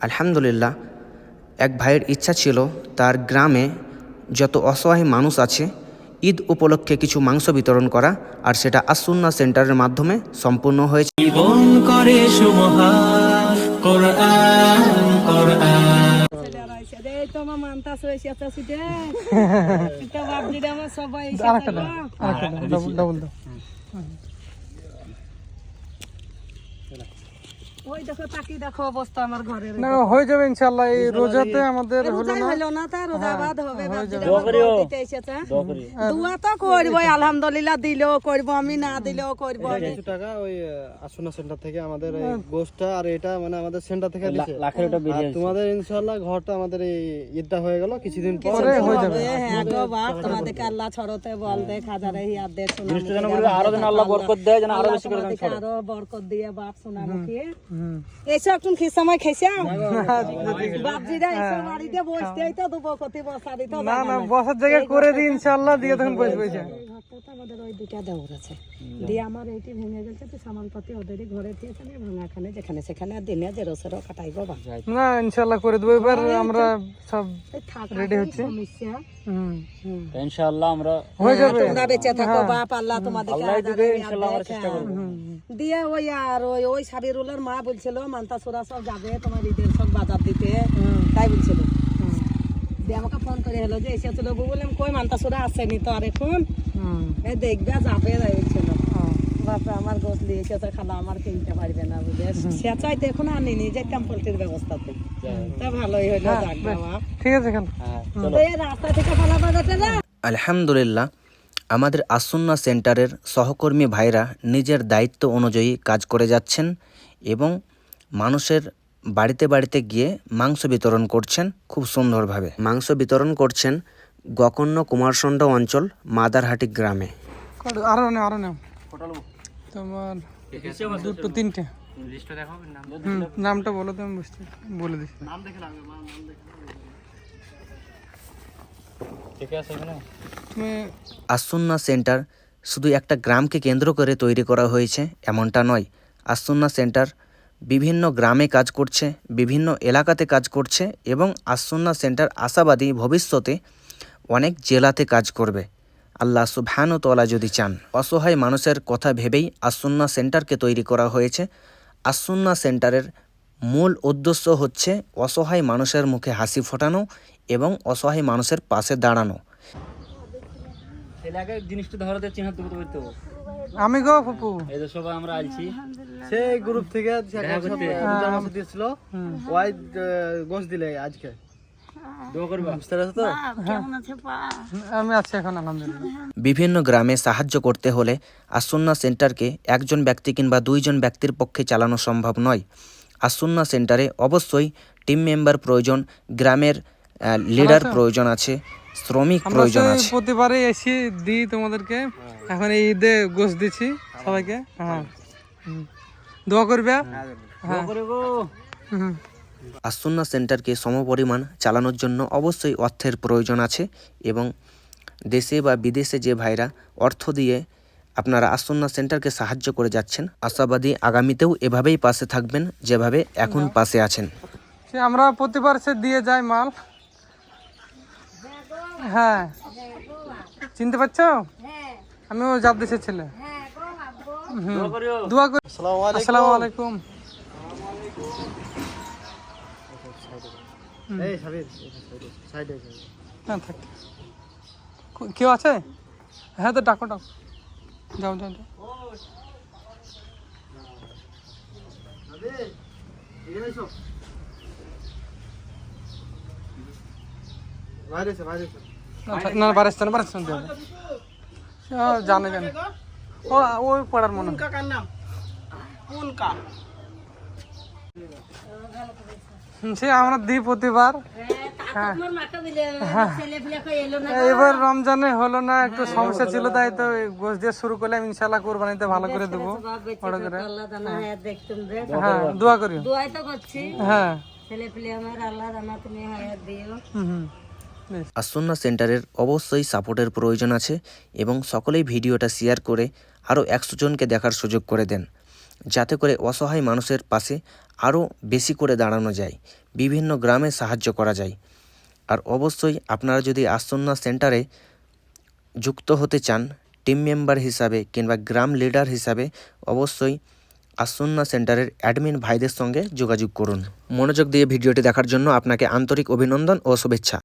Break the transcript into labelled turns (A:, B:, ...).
A: আলহামদুলিল্লাহ এক ভাইয়ের ইচ্ছা ছিল তার গ্রামে যত অসহায় মানুষ আছে ঈদ উপলক্ষে কিছু মাংস বিতরণ করা আর সেটা আসুন্না সেন্টারের মাধ্যমে সম্পূর্ণ হয়েছে
B: করে সুমহান কোরআন কোরআন
C: এই তো আমার মানতাস হয়েছে চাষি দে এটা বাপজি দে আমার সবাই
D: আরেকটা দাও আরেকটা দাও ডাবল ডাবল দাও
C: ওই দেখো তাকি দেখো অবস্থা আমার ঘরের।
D: না হয়ে যাবে ইনশাআল্লাহ এই রোজাতে আমাদের হলো না?
C: হলো না তা রোজাবাদ হবে বাপজি দে আমার ঘর দিতে এসেছে দুয়া তো করব আলহামদুলিল্লাহ দিলেও করব আমি না দিলেও করব।
E: কিছু টাকা ওই আসুনা সেন্টার থেকে আমাদের এই গোষ্ঠটা আর এটা মানে আমাদের সেন্টার থেকে দিছে। আর তোমাদের ইনশাআল্লাহ ঘরটা আমাদের এই ঈদটা হয়ে গেল কিছুদিন পর
C: হ্যাঁ গো বাপ তোমাদেরকে আল্লাহ ছড়তে বল দে খাজারে হিয়ার দে সোনা আরও দিন আল্লাহ বরকত দেয় যেন আরও বেশি করে আরও বরকত দিয়ে বাপ মুখে। তুমি বাপজি বাড়িতে বসতে তো দুবো কতি বসা দিত
D: না না বসার জায়গা করে দিই ইনশাআল্লাহ দিয়ে তখন বসে বসে
C: ঘরটা আমাদের ওই দুটা দেওয়ার আছে। দিয়ে আমার এইটি ভেঙে গেছে তো সামানপাতি ওদেরই ঘরে দিয়েছে ভাঙাখানে যেখানে সেখানে দিনে জেরো সেরো কাটাইবো
D: না ইনশাআল্লাহ করে দেবো। এবার আমরা সব রেডি হচ্ছে।
C: সমস্যা।
B: ইনশাআল্লাহ আমরা
D: হয়ে যাবে।
C: তোমরা বেঁচে থাকো বাপ আল্লাহ তোমাদেরকে আদারে ইয়াদ দেখে। দিয়ে ওই আর ওই ওই সাবিরুলের মা বলছিল মান্তা সুরা সব যাবে তোমার ঈদের সব বাজার দিতে। তাই বলছিল। দিয়ে আমাকে ফোন করে হলো যে এসেছিল বললাম কই মান্তা সুরা আসেনি তো আর এখন?
D: হুম
C: দেখবে যাবে তাই বলছিল। বাপরে আমার গোস দিয়েছে তো খালা আমার কিনতে পারবে না বুঝে সে চাইতে এখন আনিনি যে টেম্পলটির ব্যবস্থাতে তা। ভালোই বাবা।
D: ঠিক আছে এখন।
C: রাস্তা থেকে পালা বাজাতে না
A: আলহামদুলিল্লাহ আমাদের আসুন্না সেন্টারের সহকর্মী ভাইরা নিজের দায়িত্ব অনুযায়ী কাজ করে যাচ্ছেন। এবং মানুষের বাড়িতে বাড়িতে গিয়ে মাংস বিতরণ করছেন খুব সুন্দরভাবে। মাংস বিতরণ করছেন গকর্ণ কুমারসন্ড অঞ্চল মাদারহাটি গ্রামে।
D: আরও তোমার দুটো তিনটে। নামটা বলো তো বুঝতে বলে দিচ্ছি তুমি
A: আসুন্না সেন্টার শুধু একটা গ্রামকে কেন্দ্র করে তৈরি করা হয়েছে এমনটা নয়। আসুন্না সেন্টার বিভিন্ন গ্রামে কাজ করছে, বিভিন্ন এলাকাতে কাজ করছে এবং আসুন্না সেন্টার আশাবাদী ভবিষ্যতে অনেক জেলাতে কাজ করবে। আল্লাহ সুবহান তলা যদি চান। অসহায় মানুষের কথা ভেবেই আসুন্না সেন্টারকে তৈরি করা হয়েছে। আসুন্না সেন্টারের মূল উদ্দেশ্য হচ্ছে অসহায় মানুষের মুখে হাসি ফোটানো এবং অসহায় মানুষের পাশে দাঁড়ানো।
B: জিনিসটা ধরাতে চিহ্ন
D: আমি গো ফুপু।
B: এই যে সবাই আমরা আইছি।
E: সেই গ্রুপ থেকে দিয়েছিল। ওয়াই গোশ দিলে আজকে।
A: বিভিন্ন গ্রামে সাহায্য করতে হলে আসুন্না সেন্টারকে একজন ব্যক্তি কিংবা দুইজন ব্যক্তির পক্ষে চালানো সম্ভব নয়। আসুন্না সেন্টারে অবশ্যই টিম মেম্বার প্রয়োজন গ্রামের লিডার প্রয়োজন আছে। শ্রমিক প্রয়োজন আছে।
D: প্রতিবারে এসে দিই তোমাদেরকে। এখন এই ঈদে গোস দিচ্ছি সবাইকে। হ্যাঁ। দোয়া করবে? হ্যাঁ।
A: আসুন্না সেন্টারকে সমপরিমাণ চালানোর জন্য অবশ্যই অর্থের প্রয়োজন আছে এবং দেশে বা বিদেশে যে ভাইরা অর্থ দিয়ে আপনারা আসুন্না সেন্টারকে সাহায্য করে যাচ্ছেন আশাবাদী আগামীতেও এভাবেই পাশে থাকবেন যেভাবে এখন পাশে আছেন।
D: সে আমরা প্রতিবার সে দিয়ে যাই মাল। হ্যাঁ। চিনতে পারছ? আমি ও জাব দেশের ছেলে। হুম। দোয়া করি আসসালামু আলাইকুম।
E: এই সাবির সাইডে
D: হ্যাঁ থাক। কে- কেউ আছে? হ্যাঁ তো ডাকো ডাকো। যাও যাও যাও।
E: বাইরে এসো বাইরে এসো
D: না বারেস্তান বারেস্তান জানে জানে ও ওই পড়ার মনে হয়। হুম, সে আমরা দিই প্রতিবার
C: এলো না
D: এবার রমজানে হলো না একটু সমস্যা ছিল তাই তো গোশ দিয়ে শুরু করলাম ইনশাল্লাহ কোরবানিতে ভালো করে দেবো। হ্যাঁ দোয়া করি
C: দুয়াই তো করছি।
D: হ্যাঁ।
C: ছেলে পেলে আমার আল্লাহ তুমি হায়াত দিও।
D: হুম হুম। বেশ।
A: আসুন্না সেন্টারের অবশ্যই সাপোর্টের প্রয়োজন আছে এবং সকলেই ভিডিওটা শেয়ার করে আরও একশো জনকে দেখার সুযোগ করে দেন, যাতে করে অসহায় মানুষের পাশে আরও বেশি করে দাঁড়ানো যায়, বিভিন্ন গ্রামে সাহায্য করা যায়। আর অবশ্যই আপনারা যদি আসন্না সেন্টারে যুক্ত হতে চান, টিম মেম্বার হিসাবে কিংবা গ্রাম লিডার হিসাবে অবশ্যই আসন্না সেন্টারের অ্যাডমিন ভাইদের সঙ্গে যোগাযোগ করুন। মনোযোগ দিয়ে ভিডিওটি দেখার জন্য আপনাকে আন্তরিক অভিনন্দন ও শুভেচ্ছা।